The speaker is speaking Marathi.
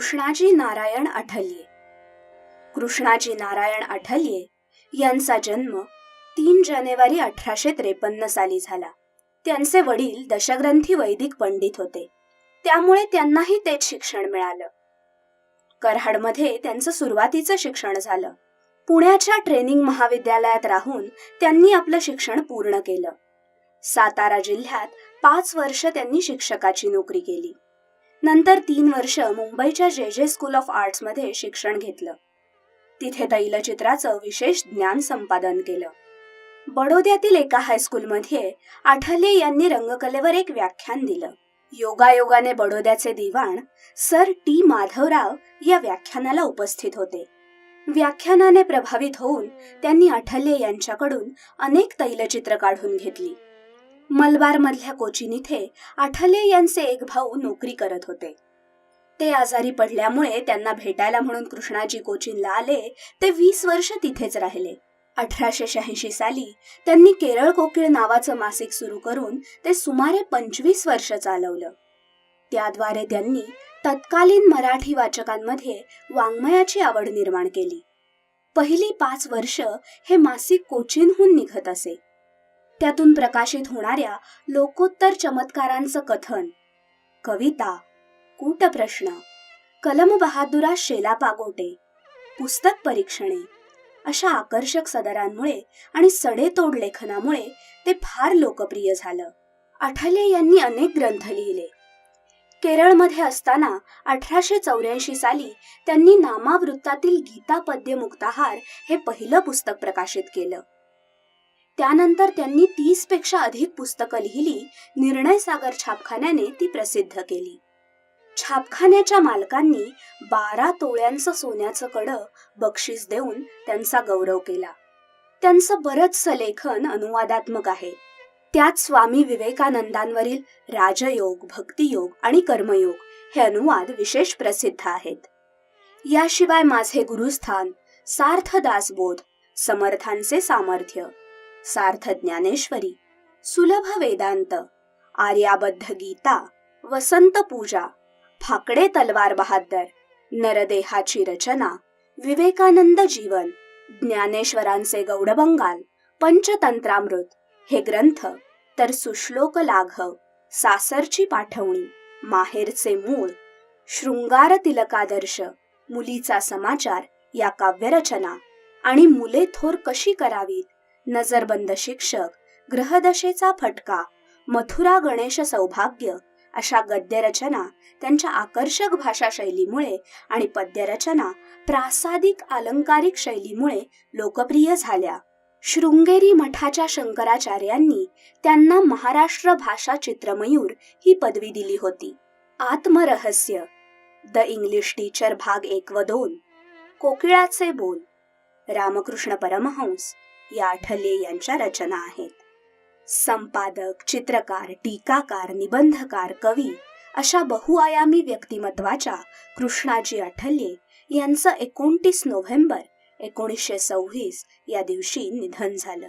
कृष्णाजी नारायण आठल्ये. कृष्णाजी नारायण आठल्ये यांचा जन्म तीन जानेवारी अठराशे त्रेपन्न साली झाला. त्यांचे वडील दशग्रंथी वैदिक पंडित होते. त्यामुळे त्यांनाही तेच शिक्षण मिळालं. कराडमध्ये त्यांचं सुरुवातीचं शिक्षण झालं. पुण्याच्या ट्रेनिंग महाविद्यालयात राहून त्यांनी आपलं शिक्षण पूर्ण केलं. सातारा जिल्ह्यात पाच वर्ष त्यांनी शिक्षकाची नोकरी केली. नंतर तीन वर्ष मुंबईच्या जे जे स्कूल ऑफ आर्ट्समध्ये शिक्षण घेतलं. तिथे तैलचित्राचं विशेष ज्ञान संपादन केलं. बडोद्यातील एका हायस्कूलमध्ये आठले यांनी रंगकलेवर एक व्याख्यान दिलं. योगायोगाने बडोद्याचे दिवाण सर टी माधवराव या व्याख्यानाला उपस्थित होते. व्याख्यानाने प्रभावित होऊन त्यांनी आठल्ये यांच्याकडून अनेक तैलचित्र काढून घेतली. मलबारमधल्या कोचीन इथे आठले यांचे एक भाऊ नोकरी करत होते. ते आजारी पडल्यामुळे त्यांना भेटायला म्हणून कृष्णाजी कोचीनला आले ते वीस वर्ष तिथेच राहिले. अठराशे शहाऐंशी साली त्यांनी केरळ कोकिळ नावाचं मासिक सुरू करून ते सुमारे पंचवीस वर्ष चालवलं. त्याद्वारे त्यांनी तत्कालीन मराठी वाचकांमध्ये वाङ्मयाची आवड निर्माण केली. पहिली पाच वर्ष हे मासिक कोचीनहून निघत असे. त्यातून प्रकाशित होणाऱ्या लोकोत्तर चमत्कारांचं कथन. कविता कूटप्रश्न कलम बहादुरा शेला पागोटे पुस्तक परीक्षणे अशा आकर्षक सदरांमुळे आणि सडेतोड लेखनामुळे ते फार लोकप्रिय झालं. आठले यांनी अनेक ग्रंथ लिहिले. केरळमध्ये असताना अठराशे चौऱ्याऐंशी साली त्यांनी नामावृत्तातील गीता पद्य मुक्ताहार हे पहिलं पुस्तक प्रकाशित केलं. त्यानंतर त्यांनी तीसपेक्षा अधिक पुस्तकं लिहिली. निर्णय सागर छापखान्याने ती प्रसिद्ध केली. छापखान्याच्या मालकांनी बारा तोळ्यांचं सोन्याचं कडं बक्षीस देऊन त्यांचा गौरव केला. त्यांचं बरंचसं लेखन अनुवादात्मक आहे. त्यात स्वामी विवेकानंदांवरील राजयोग भक्तियोग आणि कर्मयोग हे अनुवाद विशेष प्रसिद्ध आहेत. याशिवाय माझे गुरुस्थान सार्थ दासबोध समर्थांचे सामर्थ्य सार्थ ज्ञानेश्वरी सुलभ वेदांत आर्याबद्ध गीता वसंत पूजा फाकडे तलवार बहादर नरदेहाची रचना विवेकानंद जीवन ज्ञानेश्वरांचे गौडबंगाल पंचतंत्रामृत हे ग्रंथ तर सुश्लोक लाघव सासरची पाठवणी माहेरचे मूळ शृंगार तिलकादर्श मुलीचा समाचार या काव्यरचना आणि मुले थोर कशी करावीत नजरबंद शिक्षक ग्रहदशेचा फटका मथुरा गणेश सौभाग्य अशा गद्यरचना त्यांच्या आकर्षक भाषा शैलीमुळे आणि पद्यरचना प्रासादिक अलंकारिक शैलीमुळे लोकप्रिय झाल्या. शृंगेरी मठाच्या शंकराचार्यांनी त्यांना महाराष्ट्र भाषा चित्रमयूर ही पदवी दिली होती. आत्मरहस्य द इंग्लिश टीचर भाग एक व दोन कोकिळाचे बोल रामकृष्ण परमहंस या आठले यांच्या रचना आहेत. संपादक चित्रकार टीकाकार निबंधकार कवी अशा बहुआयामी व्यक्तिमत्वाच्या कृष्णाजी आठल्ये यांचं एकोणतीस नोव्हेंबर एकोणीसशे सव्वीस या दिवशी निधन झालं.